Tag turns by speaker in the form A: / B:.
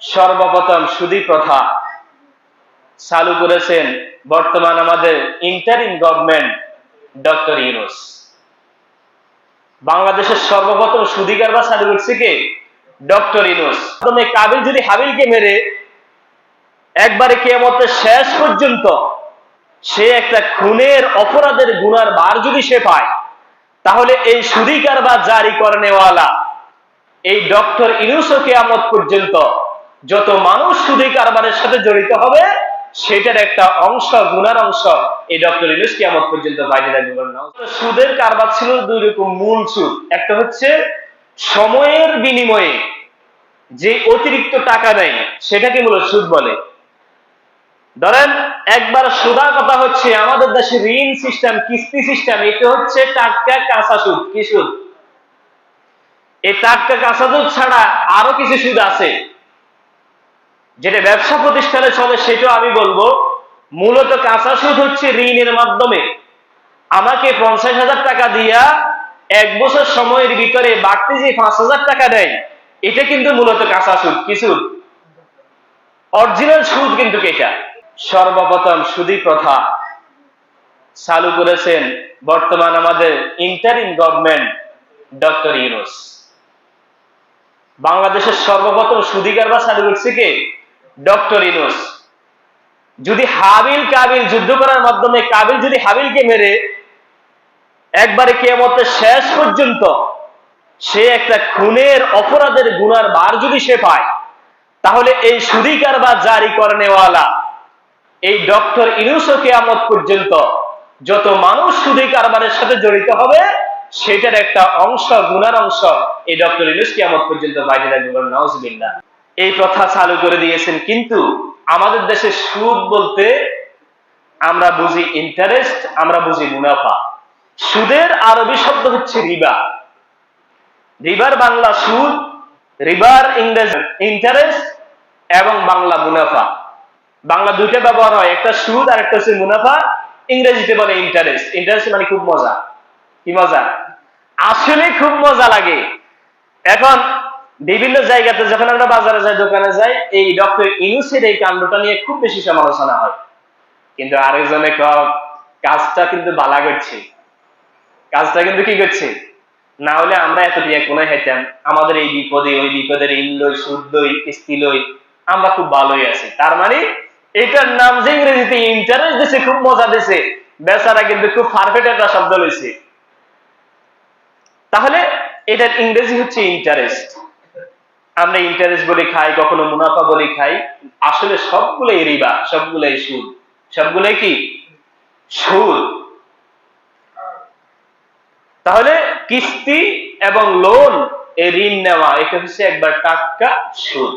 A: সর্বপ্রথম সুদী প্রথা। চালু করেছেন বর্তমান আমাদের ইন্টারিম গভর্নমেন্ট ডক্টর ইউনুস। বাংলাদেশের সর্বপ্রথম সুদী কারবার চালু করছে কে? ডক্টর ইউনুস। প্রথমে কাবিল যদি হাবিলকে মেরে, একবারে কেয়ামতের শেষ পর্যন্ত সে একটা খুনের অপরাধের গুনার বার যদি সে পায়, তাহলে এই সুদী কারবার জারি করে নেওয়ালা এই ডক্টর ইনুসও কেয়ামত পর্যন্ত যত মানুষ সুদী কারবারের সাথে জড়িত হবে, সেটার একটা অংশ গুনার অংশ এই ডক্টর ইনুস কেয়ামত পর্যন্ত বাইরে রাখবে না। সুদের কারবার ছিল দুই রকম মূল সুদ। একটা হচ্ছে সময়ের বিনিময়ে যে অতিরিক্ত টাকা নেয় সেটাকে মূলত সুদ বলে। ধরেন, একবার সুদা কথা হচ্ছে, আমাদের দেশে ঋণ সিস্টেম কিস্তি সিস্টেম এটা হচ্ছে টাটকা কাঁচা সুদ। কি সুদ? এই টাটকা কাঁচা সুদ ছাড়া আরও কিছু সুদ আছে। যেটা ব্যবসা প্রতিষ্ঠানে চলে সেটাও আমি বলব, মূলত কাঁচা সুদ হচ্ছে ঋণের মাধ্যমে। আমাকে পঞ্চাশ হাজার টাকা দিয়া এক বছর সময়ের ভিতরে বাড়তি যে পাঁচ হাজার টাকা দেয়, এটা কিন্তু মূলত কাঁচা সুদ। কি সুদ? অরিজিনাল সুদ কিন্তু এটা। সর্বপ্রথম সুদী প্রথা চালু করেছেন বর্তমান আমাদের ইন্টারিম গভর্নমেন্ট ডক্টর ইউনুস। বাংলাদেশের সর্বপ্রথম সুদী কারবার চালু করছে কে? ডক্টর ইউনুস, যদি হাবিল কাবিল যুদ্ধ করার মাধ্যমে কাবিল যদি হাবিলকে মেরে, একবারে কেয়ামতের শেষ পর্যন্ত সে একটা খুনের অপরাধের গুনার বার যদি সে পায়, তাহলে এই সুদী কারবার জারি করে নেওয়ালা এই ডক্টর ইনুসও কেয়ামত পর্যন্ত যত মানুষ সুদী কারবারের সাথে জড়িত হবে, সেটার একটা অংশ, গুনার অংশ এই ডক্টর ইনুস কেয়ামত পর্যন্ত বাইরে রাখবে নওয়াজবিল্লা এই প্রথা চালু করে দিয়েছেন। কিন্তু আমাদের দেশে সুদ বলতে আমরা বুঝি ইন্টারেস্ট আমরা বুঝি মুনাফা। সুদের আরবি শব্দ হচ্ছে রিবা। রিবার বাংলা সুদ, রিবার ইংরেজি ইন্টারেস্ট এবং বাংলা মুনাফা। বাংলা দুইটা ব্যবহার হয়, একটা সুদ আর একটা হচ্ছে মুনাফা। ইংরেজিতে বলে ইন্টারেস্ট ইন্টারেস্ট মানে খুব মজা। কি মজা? আসলে খুব মজা লাগে। এখন বিভিন্ন জায়গাতে যখন আমরা বাজারে যাই, দোকানে যাই, এই ডক্টর ইনুসের এই কাণ্ডটা নিয়ে খুব বেশি সমালোচনা হয়। কিন্তু আরেকজনে কাজটা কিন্তু বালা করছে। কাজটা কিন্তু কি করছে? না হলে আমরা এত টিয়া কোনায় হেঁটাম আমাদের এই বিপদে, ওই বিপদের ইন লই সুদ লই কিস্তি লই আমরা খুব ভালোই আছি। তার মানে এটার নাম যে ইংরেজিতে ইন্টারেস্ট দিছে, খুব মজা দিছে, বেচারা কিন্তু খুব পারফেক্ট একটা শব্দ লইছে। তাহলে এটার ইংরেজি হচ্ছে ইন্টারেস্ট আমরা ইন্টারেস্ট বলে খাই, কখনো মুনাফা বলে খাই, আসলে সবগুলোই রিবা, সবগুলোই সুদ। সবগুলোই কি? সুদ। তাহলে কিস্তি এবং লোন এই ঋণ নেওয়া, এটা হচ্ছে একবার টাটকা সুদ।